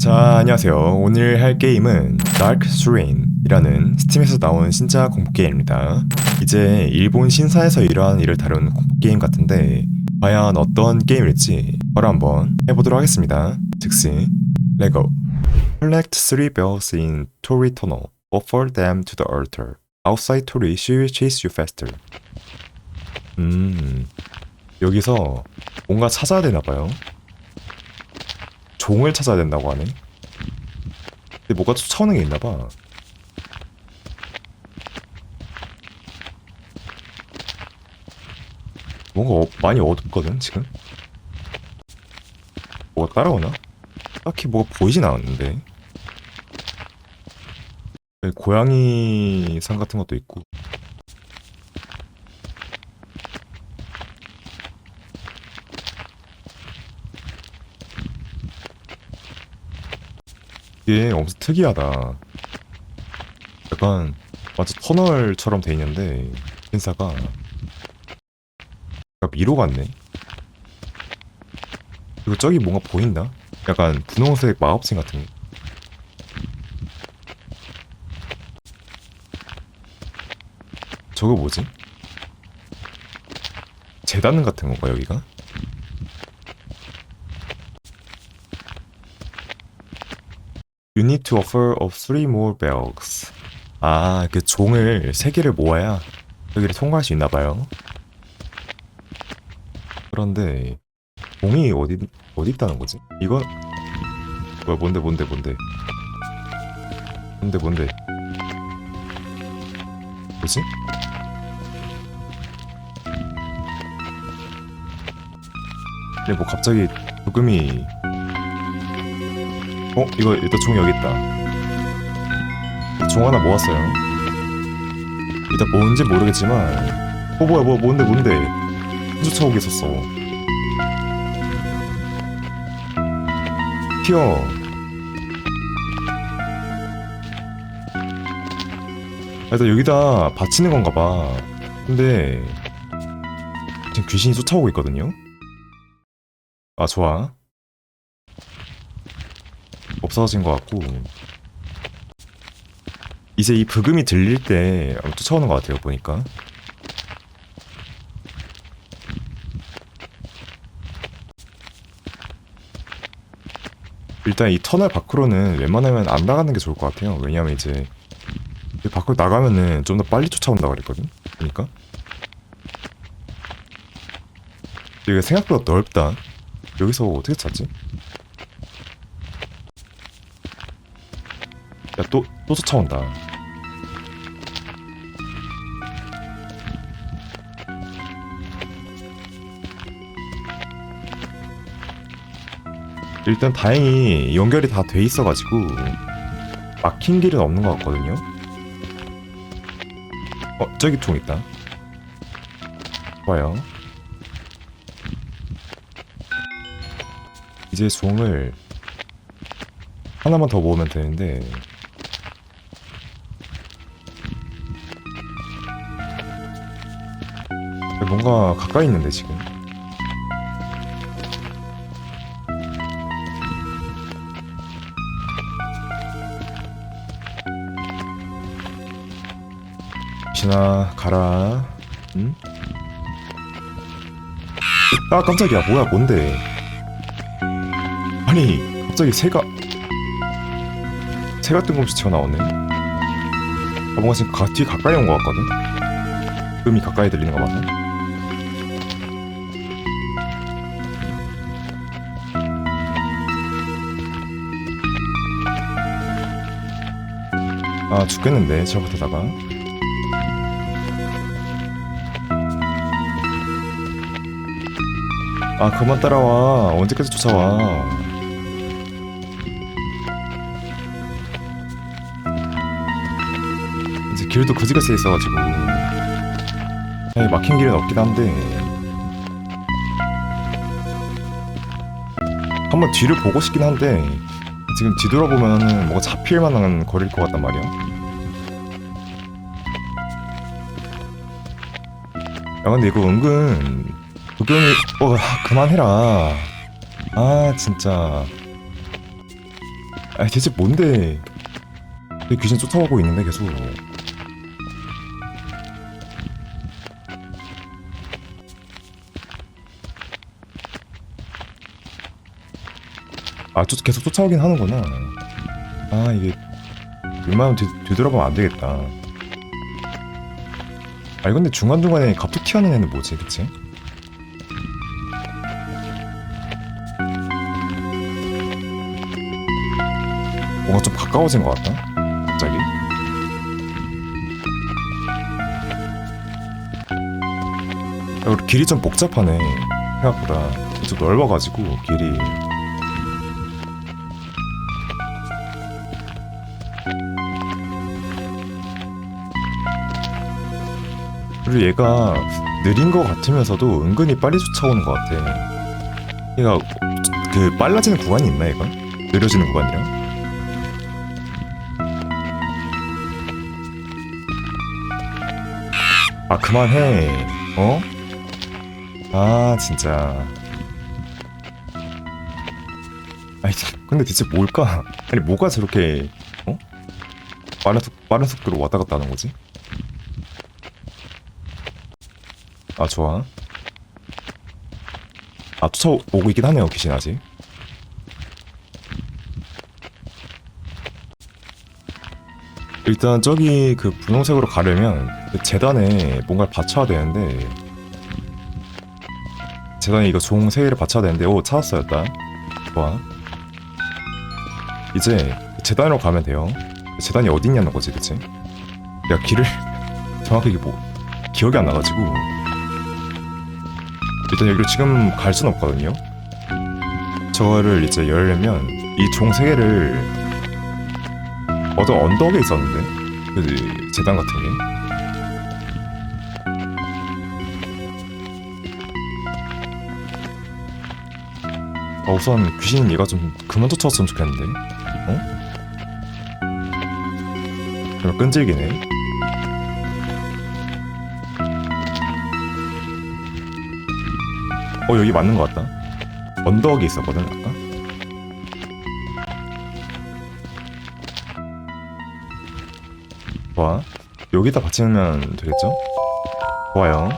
자, 안녕하세요. 오늘 할 게임은 Dark Strain이라는 스팀에서 나온 신작 공포 게임입니다. 이제 일본 신사에서 이러한 일을 다룬 공포 게임 같은데 과연 어떤 게임일지 바로 한번 해보도록 하겠습니다. 즉시 레고 Collect three bells in Tori Tunnel. Offer them to the altar. Outside Tori, she will chase you faster. 음, 여기서 뭔가 찾아야 되나 봐요. 종을 찾아야 된다고 하네. 근데 뭐가 쫓아오는 게 있나 봐. 뭔가 어- 많이 어둡거든 지금. 뭐가 따라오나? 딱히 뭐가 보이진 않았는데. 여기 고양이 상 같은 것도 있고. 이게 엄청 특이하다. 약간 완전 터널처럼 돼 있는데 신사가 약간 미로 같네. 그리고 저기 뭔가 보인다? 약간 분홍색 마법진 같은 거. 저거 뭐지? 재단 같은 건가 여기가? You need to offer of three more bells. 아, 그 종을 세 개를 모아야 여기를 통과할 수 있나 봐요. 그런데 종이 어디 어디 있다는 거지? 이건 뭐야? 뭔데 뭔데 뭔데? 뭔데 뭔데? 뭐지? 근데 뭐 갑자기 부금이 어? 이거 일단 종 여기 있다. 종 하나 모았어요. 일단 뭔지 모르겠지만 어 뭐야 뭐 뭔데 뭔데 쫓아오고 있었어. 튀어. 아, 일단 여기다 받치는 건가 봐. 근데 지금 귀신이 쫓아오고 있거든요. 아 좋아. 없어진 것 같고. 이제 이 브금이 들릴 때 쫓아오는 것 같아요 보니까. 일단 이 터널 밖으로는 웬만하면 안 나가는 게 좋을 것 같아요. 왜냐면 이제 이 밖으로 나가면은 좀 더 빨리 쫓아온다 그랬거든? 그러니까. 이게 생각보다 넓다. 여기서 어떻게 찾지? 야, 또, 또 쫓아온다. 일단 다행히 연결이 다 돼 있어가지고 막힌 길은 없는 것 같거든요. 어, 저기 총 있다. 좋아요. 이제 종을 하나만 더 모으면 되는데 뭔가 가까이 있는데 지금. 신아 가라. 응? 아 깜짝이야. 뭐야 뭔데? 아니 갑자기 새가 새가 뜬금없이 튀어나오네. 아, 뭔가 지금 가, 뒤에 가까이 온 것 같거든? 음이 가까이 들리는 거 맞나? 아 죽겠는데 저부터다가. 아 그만 따라와. 언제까지 쫓아와? 이제 길도 그지같이 있어가지고. 아니, 막힌 길은 없긴 한데. 한번 뒤를 보고 싶긴 한데 지금 뒤돌아보면은 뭐가 잡힐 만한 거리일 것 같단 말이야. 야 근데 이거 은근 도겸이 어 아, 그만해라. 아 진짜 아 대체 뭔데 내 귀신 쫓아오고 있는데 계속 아 쫓, 계속 쫓아오긴 하는구나. 아 이게 웬만하면 뒤, 뒤돌아보면 안 되겠다. 아니 근데 중간중간에 갑툭 튀어나오는 애는 뭐지 그치? 뭔가 좀 가까워진 것 같다 갑자기. 야, 우리 길이 좀 복잡하네 생각보다. 좀 넓어가지고 길이 그리고 얘가 느린 것 같으면서도 은근히 빨리 쫓아오는 것 같아 얘가 그 빨라지는 구간이 있나 얘가? 느려지는 구간이랑? 아 그만해 어? 아 진짜 아니 근데 대체 뭘까? 아니 뭐가 저렇게 어? 빠른, 속, 빠른 속도로 왔다 갔다 하는 거지? 아 좋아. 아 쫓아오고 있긴 하네요 귀신 아직. 일단 저기 그 분홍색으로 가려면 그 재단에 뭔가를 받쳐야 되는데 재단에 이거 종 3개를 받쳐야 되는데 오 찾았어요 일단. 좋아. 이제 재단으로 가면 돼요. 재단이 어디 있냐는 거지 그치? 내가 길을 정확하게 뭐 기억이 안 나가지고 일단 여기로 지금 갈 순 없거든요. 저거를 이제 열려면 이종 3개를 어떤 언덕에 있었는데? 그 재단 같은 게. 아, 우선 귀신 얘가 좀 그만 쫓아왔으면 좋겠는데? 어? 정말 끈질기네 어 여기 맞는 것 같다 언덕에 있었거든 아까 좋아 여기다 받치면 되겠죠? 좋아요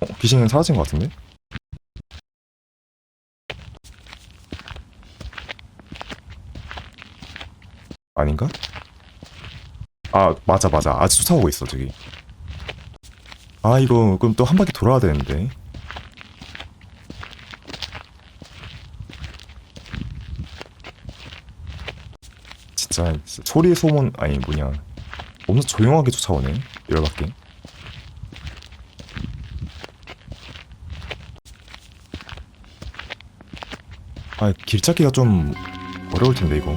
어, 귀신은 사라진 것 같은데? 아닌가? 아 맞아 맞아 아직 쫓아오고 있어 저기 아 이거 그럼 또 한 바퀴 돌아야 되는데. 진짜 소리 소문 아니 뭐냐. 엄청 조용하게 쫓아오네 열받게 아 길 찾기가 좀 어려울 텐데 이거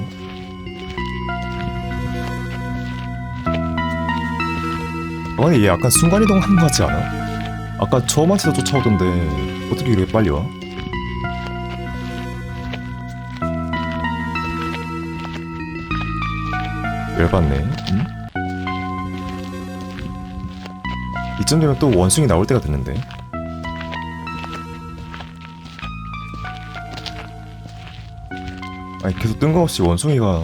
아니 얘 약간 순간이동 하는 것 같지 않아? 아까 처음한테도 쫓아오던데 어떻게 이렇게 빨리 와? 열받네 응? 이쯤 되면 또 원숭이 나올 때가 됐는데 아니 계속 뜬금없이 원숭이가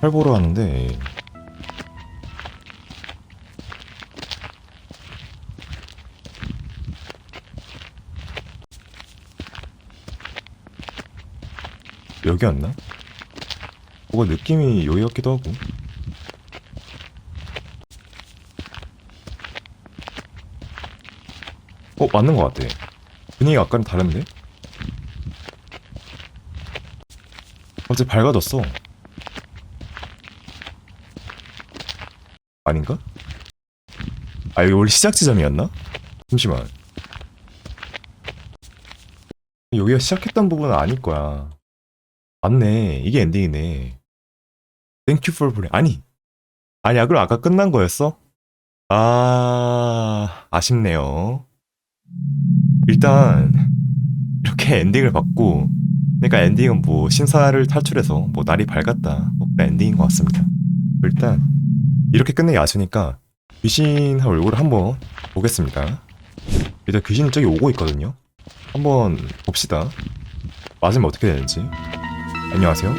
활보를 하는데 여기였나? 뭐가 느낌이 여기 같기도 하고 어 맞는 것 같아 분위기가 아까랑 다른데? 갑자기 밝아졌어 아닌가? 아 여기 원래 시작 지점이었나? 잠시만 여기가 시작했던 부분은 아닐 거야 맞네. 이게 엔딩이네. Thank you for playing. 아니. 아니 야, 그럼 아까 끝난 거였어? 아, 아쉽네요. 일단, 이렇게 엔딩을 받고, 그러니까 엔딩은 뭐, 신사를 탈출해서, 뭐, 날이 밝았다. 뭐, 엔딩인 것 같습니다. 일단, 이렇게 끝내기 아쉬우니까, 귀신 얼굴을 한번 보겠습니다. 일단 귀신이 저기 오고 있거든요. 한번 봅시다. 맞으면 어떻게 되는지. 안녕하세요.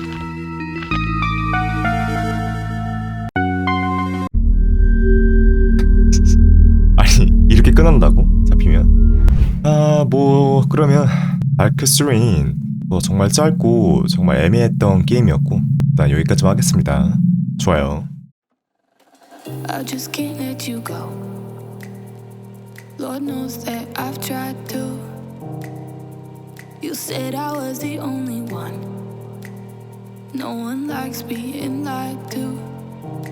아니 이렇게 끝난다고? 잡히면? 아 뭐 그러면 다크 스레인 뭐 정말 짧고 정말 애매했던 게임이었고 일단 여기까지만 하겠습니다. 좋아요. I just can't let you go. Lord knows that I've tried to. You said I was the only one. No one likes being lied to.